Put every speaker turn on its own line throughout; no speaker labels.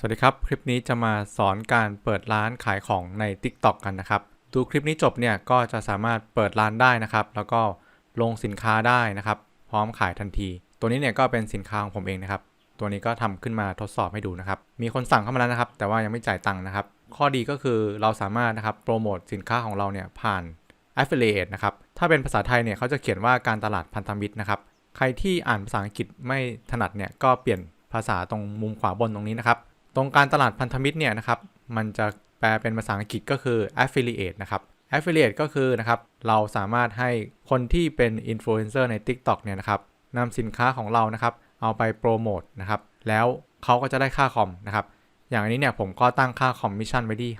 สวัสดีครับ คลิปนี้จะมาสอนการเปิดร้านขายของใน TikTok กันนะครับ ดูคลิปนี้จบเนี่ยก็จะสามารถเปิดร้านได้นะครับ แล้วก็ลงสินค้าได้นะครับ พร้อมขายทันที ตัวนี้เนี่ยก็เป็นสินค้าของผมเองนะครับ ตัวนี้ก็ทำขึ้นมาทดสอบให้ดูนะครับ มีคนสั่งเข้ามาแล้วนะครับ แต่ว่ายังไม่จ่ายตังค์นะครับ ข้อดีก็คือเราสามารถนะครับโปรโมทสินค้าของเราเนี่ยผ่าน affiliate นะครับ ถ้าเป็นภาษาไทยเนี่ยเขาจะเขียนว่าการตลาดพันธมิตรนะครับ ใครที่อ่านภาษาอังกฤษไม่ถนัดเนี่ยก็เปลี่ยนภาษาตรงมุมขวาบนตรงนี้นะครับ ตรงการตลาดพันธมิตรเนี่ยนะครับ มันจะแปลเป็นภาษาอังกฤษก็คือ affiliate นะครับ affiliate ก็คือนะครับเราสามารถให้คนที่เป็นอินฟลูเอนเซอร์ใน TikTok เนี่ยนะครับนำสินค้าของเรานะครับ เอาไปโปรโมทนะครับ แล้วเขาก็จะได้ค่าคอมนะครับ อย่างอันนี้เนี่ยผมก็ตั้งค่าคอมมิชชั่นไว้ที่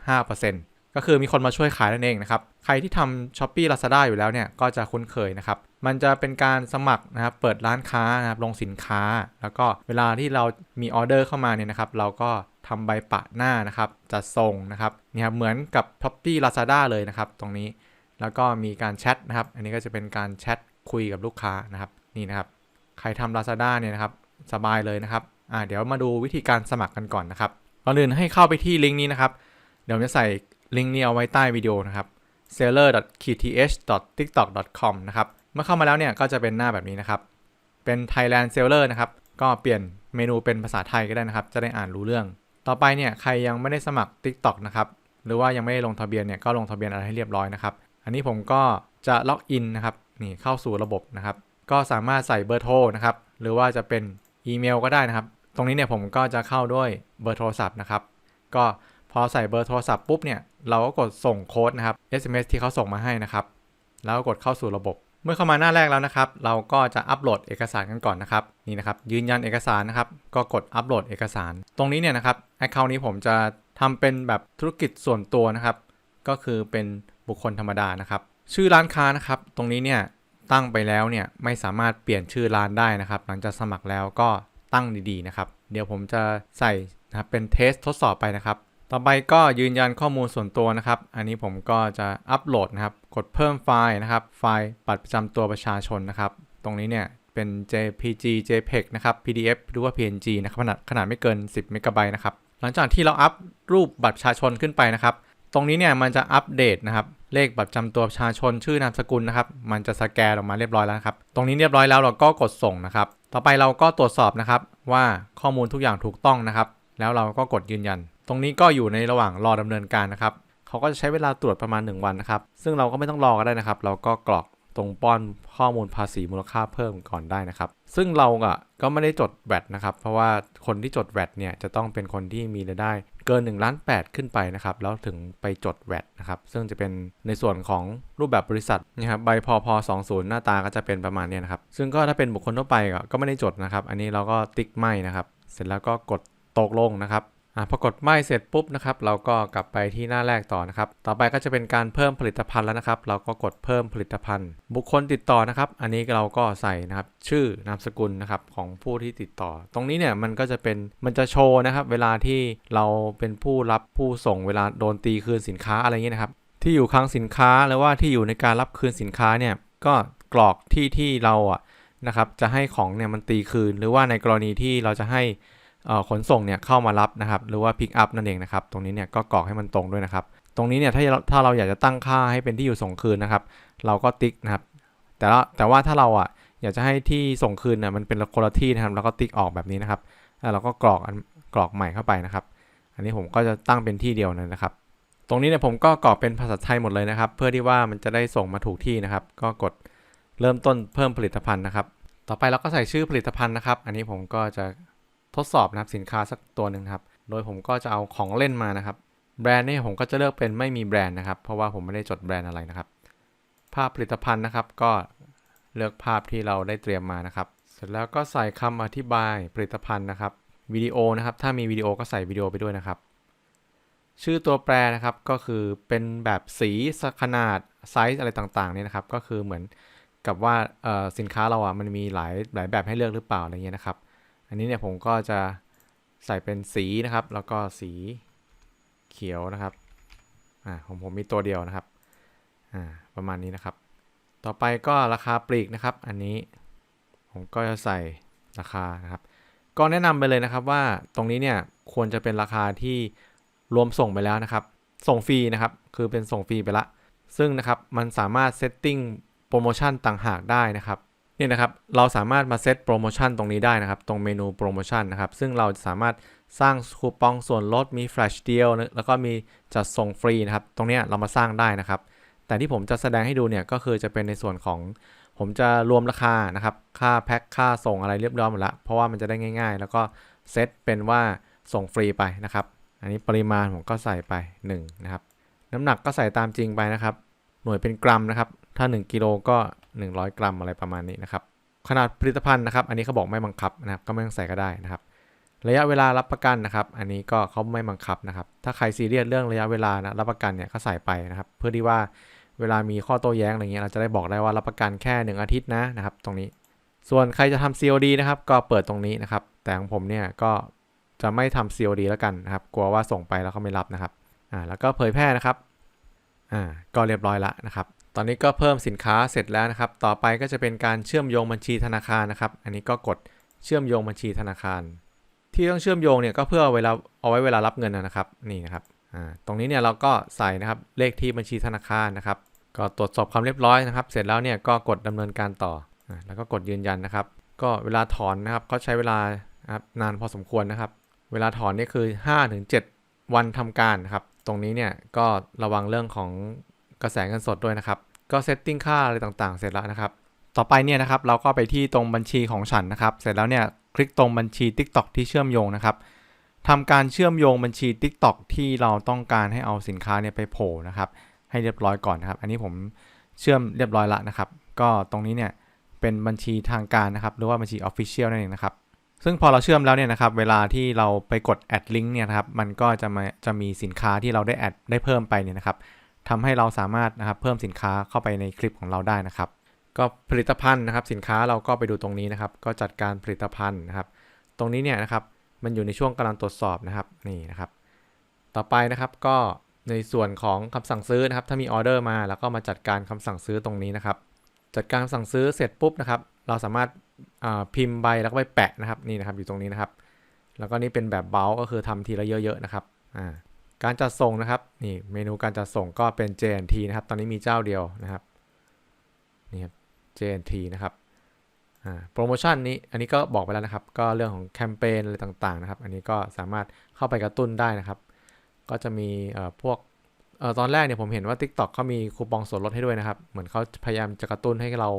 5%ก็คือมีคนมาช่วยขายนั่นเองนะครับ ใครที่ทำ s h อ p e e Lazada อยู่แล้วเนี่ยก็จะคุ้นเคยนะครับ มันจะเป็นการสมัครนะครับ เปิดร้านค้านะครับลงสินค้า แล้วก็เวลาที่เรามีออเดอร์เข้ามาเนี่ยนะครับ เราก็ทำใบปะหน้านะครับจัดส่งนะครับนี่ครับเหมือนกับ s h อ p e e Lazada เลยนะครับตรงนี้ แล้วก็มีการแชทนะครับ อันนี้ก็จะเป็นการแชทคุยกับลูกค้านะครับนี่นะครับ ใครทำ Lazada เนี่ยนะครับสบายเลยนะครับอ่าเดี๋ยวมาดูวิธีการสมัครกันก่อนนะครับก่อนอื่นให้เข้าไปที่ลิงก์นี้นะครับ เดี๋ยวจะใส่ลิงก์นี้เอาไว้ใต้วิดีโอนะครับ seller.kth.tiktok.com นะครับ มื่อเข้ามาแล้วเนี่ยก็จะเป็นหน้าแบบนี้นะครับ เป็น Thailand Seller นะครับ ก็เปลี่ยนเมนูเป็นภาษาไทยก็ได้นะครับ จะได้อ่านรู้เรื่อง ต่อไปเนี่ยใครยังไม่ได้สมัคร TikTok นะครับ หรือว่ายังไม่ได้ลงทะเบียนเนี่ยก็ลงทะเบียนอะไรให้เรียบร้อยนะครับ อันนี้ผมก็จะล็อกอินนะครับ นี่เข้าสู่ระบบนะครับ ก็สามารถใส่เบอร์โทรนะครับ หรือว่าจะเป็นอีเมลก็ได้นะครับ ตรงนี้เนี่ยผมก็จะเข้าด้วยเบอร์โทรศัพท์นะครับ ก็พอใส่เบอร์โทรศัพท์ปุ๊บเนี่ยเราก็กดส่งโค้ดนะครับ SMS ที่เขาส่งมาให้นะครับ แล้วก็กดเข้าสู่ระบบ มื่อเข้ามาหน้าแรกแล้วนะครับ เราก็จะอัปโหลดเอกสารกันก่อนนะครับนี่นะครับ ยืนยันเอกสารนะครับ ก็กดอัปโหลดเอกสาร ตรงนี้เนี่ยนะครับแอคเคาท์นี้ผมจะทำเป็นแบบธุรกิจส่วนตัวนะครับ ก็คือเป็นบุคคลธรรมดานะครับ ชื่อร้านค้านะครับ ตรงนี้เนี่ยตั้งไปแล้วเนี่ยไม่สามารถเปลี่ยนชื่อร้านได้นะครับ หลังจากสมัครแล้วก็ตั้งดีๆนะครับ เดี๋ยวผมจะใส่นะครับเป็นเทสทดสอบไปนะครับ ต่อไปก็ยืนยันข้อมูลส่วนตัวนะครับ อันนี้ผมก็จะอัปโหลดนะครับ ดเพิ่มไฟล์นะครับ ไฟล์บัตรประจำตัวประชาชนนะครับ ตรงนี้เนี่ยเป็น JPG JPEG นะครับ PDF หรือว่า PNG นะครับขนาดขนาดไม่เกิน 10 เมกะไบต์นะครับ หลังจากที่เราอัพรูปบัตรประชาชนขึ้นไปนะครับ ตรงนี้เนี่ยมันจะอัปเดตนะครับ เลขบัตรประจำตัวประชาชนชื่อนามสกุลนะครับ มันจะสแกนออกมาเรียบร้อยแล้วครับ ตรงนี้เรียบร้อยแล้วเราก็กดส่งนะครับ ต่อไปเราก็ตรวจสอบนะครับว่าข้อมูลทุกอย่างถูกต้องนะครับ แล้วเราก็กดยืนยัน ตรงนี้ก็อยู่ในระหว่างรอดำเนินการนะครับ เขาก็จะใช้เวลาตรวจประมาณ 1 วันนะครับ ซึ่งเราก็ไม่ต้องรอก็ได้นะครับ เราก็กรอกตรงป้อนข้อมูลภาษีมูลค่าเพิ่มก่อนได้นะครับ ซึ่งเราอะก็ไม่ได้จดแวดนะครับ เพราะว่าคนที่จดแวดเนี่ยจะต้องเป็นคนที่มีรายได้เกิน1ล้าน8ขึ้นไปนะครับ แล้วถึงไปจดแวดนะครับ ซึ่งจะเป็นในส่วนของรูปแบบบริษัทนะครับใบพพอ20 หน้าตาก็จะเป็นประมาณนี้นะครับ ซึ่งก็ถ้าเป็นบุคคลทั่วไปก็ไม่ได้จดนะครับ อันนี้เราก็ติ๊กไม่นะครับ เสร็จแล้วก็กดตกลงนะครับ อะพอกดไม่เสร็จปุ๊บนะครับ เราก็กลับไปที่หน้าแรกต่อนะครับ ต่อไปก็จะเป็นการเพิ่มผลิตภัณฑ์แล้วนะครับ เราก็กดเพิ่มผลิตภัณฑ์ บุคคลติดต่อนะครับ อันนี้เราก็ใส่นะครับชื่อนามสกุลนะครับของผู้ที่ติดต่อ ตรงนี้เนี่ยมันก็จะเป็นมันจะโชว์นะครับ เวลาที่เราเป็นผู้รับผู้ส่งเวลาโดนตีคืนสินค้าอะไรเงี้ยนะครับ ที่อยู่คลังสินค้าหรือว่าที่อยู่ในการรับคืนสินค้าเนี่ยก็กรอกที่ที่เราอะนะครับจะให้ของเนี่ยมันตีคืน หรือว่าในกรณีที่เราจะให้ ขนส่งเนี่ยเข้ามารับนะครับ หรือว่า pick up นั่นเองนะครับ ตรงนี้เนี่ยก็กรอกให้มันตรงด้วยนะครับ ตรงนี้เนี่ยถ้าเราถ้าเราอยากจะตั้งค่าให้เป็นที่อยู่ส่งคืนนะครับ เราก็ติ๊กนะครับ แต่ละแต่ว่าถ้าเราอะอยากจะให้ที่ส่งคืนเนี่ยมันเป็นคนละที่นะครับเราก็ติ๊กออกแบบนี้นะครับ แล้วเราก็กรอกกรอกใหม่เข้าไปนะครับ อันนี้ผมก็จะตั้งเป็นที่เดียวนะครับ ตรงนี้เนี่ยผมก็กรอกเป็นภาษาไทยหมดเลยนะครับ เพื่อที่ว่ามันจะได้ส่งมาถูกที่นะครับ ก็กดเริ่มต้นเพิ่มผลิตภัณฑ์นะครับ ต่อไปเราก็ใส่ชื่อผลิตภัณฑ์นะครับ อันนี้ผมก็จะ ทดสอบนะครับสินค้าสักตัวหนึ่งครับ โดยผมก็จะเอาของเล่นมานะครับ แบรนด์นี่ผมก็จะเลือกเป็นไม่มีแบรนด์นะครับ เพราะว่าผมไม่ได้จดแบรนด์อะไรนะครับ ภาพผลิตภัณฑ์นะครับ ก็เลือกภาพที่เราได้เตรียมมานะครับ เสร็จแล้วก็ใส่คำอธิบายผลิตภัณฑ์นะครับวิดีโอนะครับ ถ้ามีวิดีโอก็ใส่วิดีโอไปด้วยนะครับ ชื่อตัวแปรนะครับก็คือเป็นแบบสีขนาดไซส์อะไรต่างๆเนี่ยนะครับ ก็คือเหมือนกับว่าสินค้าเราอะมันมีหลายหลายแบบให้เลือกหรือเปล่าอะไรเงี้ยนะครับ อันนี้เนี่ยผมก็จะใส่เป็นสีนะครับ แล้วก็สีเขียวนะครับอ่าของผมมีตัวเดียวนะครับอ่าประมาณนี้นะครับ ต่อไปก็ราคาปลีกนะครับ อันนี้ผมก็จะใส่ราคานะครับ ก็แนะนำไปเลยนะครับว่าตรงนี้เนี่ยควรจะเป็นราคาที่รวมส่งไปแล้วนะครับ ส่งฟรีนะครับ คือเป็นส่งฟรีไปละ ซึ่งนะครับมันสามารถเซตติ้งโปรโมชั่นต่างหากได้นะครับ นี่นะครับเราสามารถมาเซตโปรโมชั่นตรงนี้ได้นะครับ ตรงเมนูโปรโมชั่นนะครับ ซึ่งเราสามารถสร้างคูปองส่วนลดมีแฟลชเดียวแล้วก็มีจัดส่งฟรีนะครับ ตรงนี้เรามาสร้างได้นะครับ แต่ที่ผมจะแสดงให้ดูเนี่ยก็คือจะเป็นในส่วนของผมจะรวมราคานะครับ ค่าแพ็คค่าส่งอะไรเรียบร้อยหมดแล้วเพราะว่ามันจะได้ง่าย ๆ แล้วก็เซตเป็นว่าส่งฟรีไปนะครับ อันนี้ปริมาณผมก็ใส่ไป1นะครับ น้ำหนักก็ใส่ตามจริงไปนะครับ หน่วยเป็นกรัมนะครับ ถ้า 1กิโลก็ 100 กรัมอะไรประมาณนี้นะครับ ขนาดผลิตภัณฑ์นะครับ อันนี้เขาบอกไม่บังคับนะครับ ก็ไม่ต้องใส่ก็ได้นะครับ ระยะเวลารับประกันนะครับ อันนี้ก็เขาไม่บังคับนะครับ ถ้าใครซีเรียสเรื่องระยะเวลานะรับประกันเนี่ยก็ใส่ไปนะครับ เพื่อที่ว่าเวลามีข้อโต้แย้งอะไรเงี้ยเราจะได้บอกได้ว่ารับประกันแค่ 1 อาทิตย์นะนะครับ ตรงนี้ ส่วนใครจะทำ COD นะครับก็เปิดตรงนี้นะครับ แต่ของผมเนี่ยก็จะไม่ทำ COD แล้วกันนะครับ กลัวว่าส่งไปแล้วเขาไม่รับนะครับ อ่า แล้วก็เผยแพร่นะครับ อ่า ก็เรียบร้อยแล้วนะครับ ตอนนี้ก็เพิ่มสินค้าเสร็จแล้วนะครับ ต่อไปก็จะเป็นการเชื่อมโยงบัญชีธนาคารนะครับ อันนี้ก็กดเชื่อมโยงบัญชีธนาคาร ที่ต้องเชื่อมโยงเนี่ยก็เพื่อเวลาเอาไว้เวลารับเงินนะครับนี่นะครับตรงนี้เนี่ยเราก็ใส่นะครับเลขที่บัญชีธนาคารนะครับ ก็ตรวจสอบความเรียบร้อยนะครับ เสร็จแล้วเนี่ยก็กดดำเนินการต่ออแล้วก็กดยืนยันนะครับ ก็เวลาถอนนะครับก็ใช้เวลานะครับนานพอสมควรนะครับ เวลาถอนนี่คือ 5-7 วันทำการนะครับ ตรงนี้เนี่ยก็ระวังเรื่องของกระแสเงินสดด้วยนะครับ ก็เซตติ้งค่าอะไรต่างๆ เสร็จแล้วนะครับ ต่อไปเนี่ยนะครับเราก็ไปที่ตรงบัญชีของฉันนะครับ เสร็จแล้วเนี่ยคลิกตรงบัญชี TikTok ที่เชื่อมโยงนะครับทำการเชื่อมโยงบัญชี TikTok ที่เราต้องการให้เอาสินค้าเนี่ยไปโผล่นะครับให้เรียบร้อยก่อนนะครับ อันนี้ผมเชื่อมเรียบร้อยละนะครับ ก็ตรงนี้เนี่ยเป็นบัญชีทางการนะครับ หรือว่าบัญชี Official นั่นเองนะครับ ซึ่งพอเราเชื่อมแล้วเนี่ยนะครับ เวลาที่เราไปกด add link เนี่ยนะครับ มันก็จะมาจะมีสินค้าที่เราได้แอดได้เพิ่มไปเนี่ยนะครับ ทำให้เราสามารถนะครับเพิ่มสินค้าเข้าไปในคลิปของเราได้นะครับ ก็ผลิตภัณฑ์นะครับสินค้าเราก็ไปดูตรงนี้นะครับ ก็จัดการผลิตภัณฑ์นะครับ ตรงนี้เนี่ยนะครับมันอยู่ในช่วงกำลังตรวจสอบนะครับนี่นะครับ ต่อไปนะครับก็ในส่วนของคำสั่งซื้อนะครับ ถ้ามีออเดอร์มาแล้วก็มาจัดการคำสั่งซื้อตรงนี้นะครับ จัดการคำสั่งซื้อเสร็จปุ๊บนะครับ เราสามารถพิมพ์ใบแล้วก็ไปแปะนะครับนี่นะครับอยู่ตรงนี้นะครับ แล้วก็นี่เป็นแบบเบลก็คือทำทีละเยอะๆนะครับอ่า การจัดส่งนะครับนี่เมนูการจัดส่งก็เป็น JNT นะครับ ตอนนี้มีเจ้าเดียวนะครับนี่ครับ JNT นะครับโปรโมชั่นนี้อันนี้ก็บอกไปแล้วนะครับ ก็เรื่องของแคมเปญอะไรต่างๆนะครับ อันนี้ก็สามารถเข้าไปกระตุ้นได้นะครับ ก็จะมีเอ่อพวกเอ่อตอนแรกเนี่ยผมเห็นว่า TikTok เขามีคูปองส่วนลดให้ด้วยนะครับ เหมือนเขาพยายามจะกระตุ้นให้เรา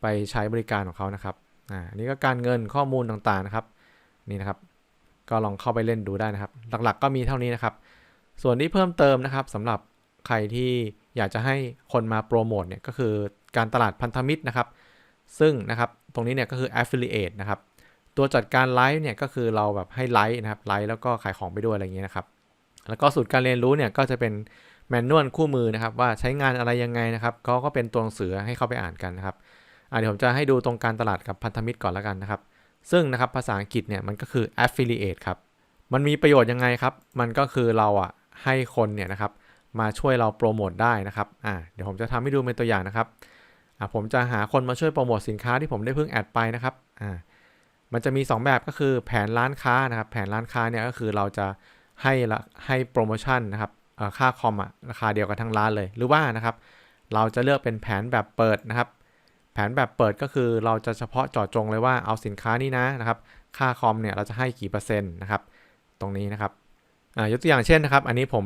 ไปใช้บริการของเขานะครับอ่าอันนี้ก็การเงินข้อมูลต่างๆนะครับ นี่นะครับ ก็ลองเข้าไปเล่นดูได้นะครับ หลักๆ ก็มีเท่านี้นะครับ ส่วนที่เพิ่มเติมนะครับสำหรับใครที่อยากจะให้คนมาโปรโมทเนี่ยก็คือการตลาดพันธมิตรนะครับ ซึ่งนะครับตรงนี้เนี่ยก็คือ affiliate นะครับ ตัวจัดการไลฟ์เนี่ยก็คือเราแบบให้ไลฟ์นะครับไลฟ์แล้วก็ขายของไปด้วยอะไรอย่างเงี้ยนะครับ แล้วก็สูตรการเรียนรู้เนี่ยก็จะเป็นแมนนวลคู่มือนะครับว่าใช้งานอะไรยังไงนะครับเขาก็เป็นตัวหนังสือให้เข้าไปอ่านกันนะครับเดี๋ยวผมจะให้ดูตรงการตลาดกับพันธมิตรก่อนแล้วกันนะครับ ซึ่งนะครับภาษาอังกฤษเนี่ยมันก็คือ affiliate ครับ มันมีประโยชน์ยังไงครับ มันก็คือเราอะ ให้คนเนี่ยนะครับมาช่วยเราโปรโมทได้นะครับอ่าเดี๋ยวผมจะทำให้ดูเป็นตัวอย่างนะครับอ่าผมจะหาคนมาช่วยโปรโมทสินค้าที่ผมได้เพิ่งแอดไปนะครับอ่ามันจะมี 2 แบบก็คือแผนร้านค้านะครับ แผนร้านค้าเนี่ยก็คือเราจะให้ละให้โปรโมชั่นนะครับค่าคอมอะราคาเดียวกันทั้งร้านเลย หรือว่านะครับ เราจะเลือกเป็นแผนแบบเปิดนะครับ แผนแบบเปิดก็คือเราจะเฉพาะเจาะจงเลยว่าเอาสินค้านี้นะนะครับ ค่าคอมเนี่ยเราจะให้กี่เปอร์เซ็นต์นะครับ ตรงนี้นะครับ ยกตัวอย่างเช่นนะครับ อันนี้ผม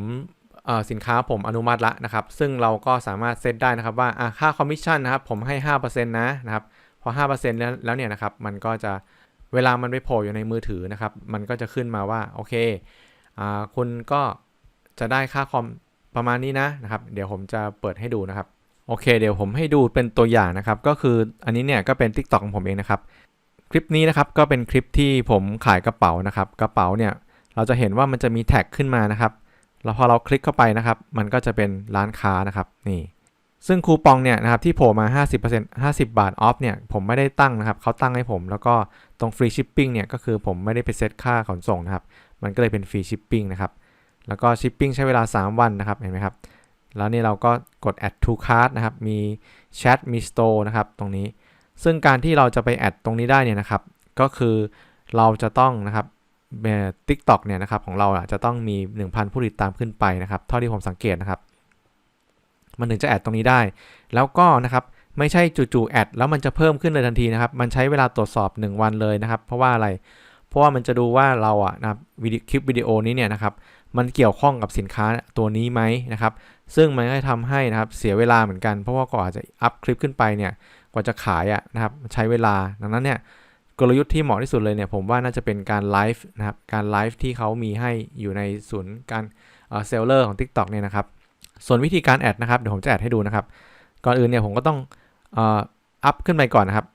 สินค้าผมอนุมัติละนะครับ ซึ่งเราก็สามารถเซตได้นะครับว่าค่าคอมมิชชั่นนะครับผมให้ 5%นะนะครับพอ 5%แล้วแล้วเนี่ยนะครับมันก็จะเวลามันไปโผล่อยู่ในมือถือนะครับ มันก็จะขึ้นมาว่าโอเคคุณก็จะได้ค่าคอมประมาณนี้นะนะครับ เดี๋ยวผมจะเปิดให้ดูนะครับโอเค เดี๋ยวผมให้ดูเป็นตัวอย่างนะครับ ก็คืออันนี้เนี่ยก็เป็น TikTok ของผมเองนะครับ คลิปนี้นะครับก็เป็นคลิปที่ผมขายกระเป๋านะครับ กระเป๋าเนี่ย เราจะเห็นว่ามันจะมีแท็กขึ้นมานะครับแล้วพอเราคลิกเข้าไปนะครับ มันก็จะเป็นร้านค้านะครับนี่ ซึ่งคูปองเนี่ยนะครับที่โผล่มา 50% 50 บาทออฟเนี่ยผมไม่ได้ตั้งนะครับเขาตั้งให้ผม แล้วก็ตรงฟรีชิปปิ้งเนี่ยก็คือผมไม่ได้ไปเซตค่าขนส่งนะครับมันก็เลยเป็นฟรีชิปปิ้งนะครับแล้วก็ชิปปิ้งใช้เวลา 3 วันนะครับเห็นไหมครับแล้วนี่เราก็กด add to cart นะครับมีแชทมี store นะครับตรงนี้ ซึ่งการที่เราจะไปแอดตรงนี้ได้เนี่ยนะครับก็คือเราจะต้องนะครับ ทิกตอกเนี่ยนะครับของเราอะจะต้องมี 1,000 ผู้ติดตามขึ้นไปนะครับ เท่าที่ผมสังเกตนะครับ มันถึงจะแอดตรงนี้ได้ แล้วก็นะครับไม่ใช่จู่ๆแอดแล้วมันจะเพิ่มขึ้นเลยทันทีนะครับ มันใช้เวลาตรวจสอบ 1 วันเลยนะครับ เพราะว่าอะไร เพราะว่ามันจะดูว่าเราอะนะครับวิดีคลิปวิดีโอนี้เนี่ยนะครับ มันเกี่ยวข้องกับสินค้าตัวนี้ไหมนะครับ ซึ่งมันก็จะทำให้นะครับเสียเวลาเหมือนกัน เพราะว่าก่อนจะอัพคลิปขึ้นไปเนี่ย กว่าจะขายอะนะครับใช้เวลา ดังนั้นเนี่ย กลยุทธ์ที่เหมาะที่สุดเลยเนี่ยผมว่าน่าจะเป็นการไลฟ์นะครับการไลฟ์ที่เขามีให้อยู่ในศูนย์การเซลเลอร์ของ TikTok เนี่ยนะครับส่วนวิธีการแอดนะครับเดี๋ยวผมจะแอดให้ดูนะครับ ก่อนอื่นเนี่ยผมก็ต้องอัพขึ้นไปก่อนนะครับ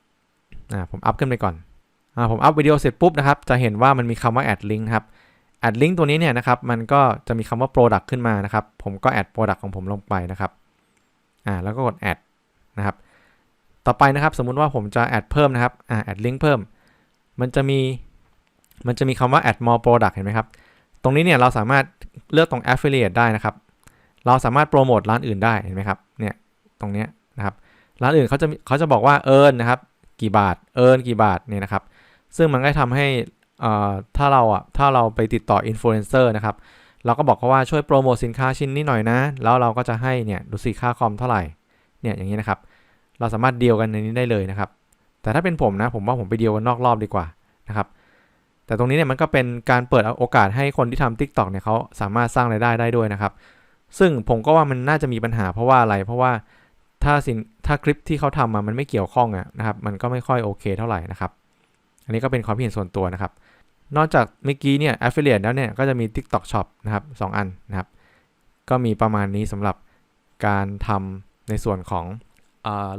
อ่าผมอัพขึ้นไปก่อนอ่าผมอัพวิดีโอเสร็จปุ๊บนะครับจะเห็นว่ามันมีคำว่าแอดลิงก์ครับแอดลิงก์ตัวนี้เนี่ยนะครับมันก็จะมีคำว่า Product ขึ้นมานะครับผมก็แอด Product ของผมลงไปนะครับอ่าแล้วก็กดแอดนะครับ ต่อไปนะครับ สมมุติว่าผมจะแอดเพิ่มนะครับอ่าแอดลิงก์เพิ่ม มันจะมีมันจะมีคำว่า add more product เห็นไหมครับ ตรงนี้เนี่ยเราสามารถเลือกตรง affiliate ได้นะครับ เราสามารถโปรโมทร้านอื่นได้เห็นไหมครับ เนี่ย ตรงเนี้ยนะครับ ร้านอื่นเขาจะเขาจะบอกว่า earn นะครับ กี่บาท earn กี่บาท เนี่ยนะครับ ซึ่งมันก็ทำให้ถ้าเราอะ ถ้าเราไปติดต่ออินฟลูเอนเซอร์นะครับ เราก็บอกเขาว่าช่วยโปรโมทสินค้าชิ้นนี้หน่อยนะ แล้วเราก็จะให้เนี่ย ดูสิค่าคอมเท่าไหร่ เนี่ย อย่างนี้นะครับ เราสามารถเดียวกันในนี้ได้เลยนะครับ แต่ถ้าเป็นผมนะผมว่าผมไปเดียวกันนอกรอบดีกว่านะครับ แต่ตรงนี้เนี่ยมันก็เป็นการเปิดโอกาสให้คนที่ทำ TikTok เนี่ยเขาสามารถสร้างรายได้ได้ด้วยนะครับ ซึ่งผมก็ว่ามันน่าจะมีปัญหาเพราะว่าอะไร เพราะว่าถ้าสินถ้าคลิปที่เขาทำมามันไม่เกี่ยวข้องอะนะครับ มันก็ไม่ค่อยโอเคเท่าไหร่นะครับ อันนี้ก็เป็นความเห็นส่วนตัวนะครับ นอกจากเมื่อกี้เนี่ย affiliate แล้วเนี่ยก็จะมี TikTok Shop นะครับ2อันนะครับ ก็มีประมาณนี้สำหรับการทำในส่วนของ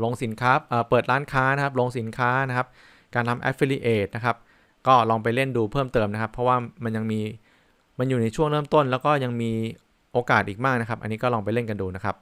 ลงสินค้าเปิดร้านค้านะครับ ลงสินค้านะครับ การทำ affiliate นะครับ ก็ลองไปเล่นดูเพิ่มเติมนะครับ เพราะว่ามันยังมีมันอยู่ในช่วงเริ่มต้น แล้วก็ยังมีโอกาสอีกมากนะครับ อันนี้ก็ลองไปเล่นกันดูนะครับ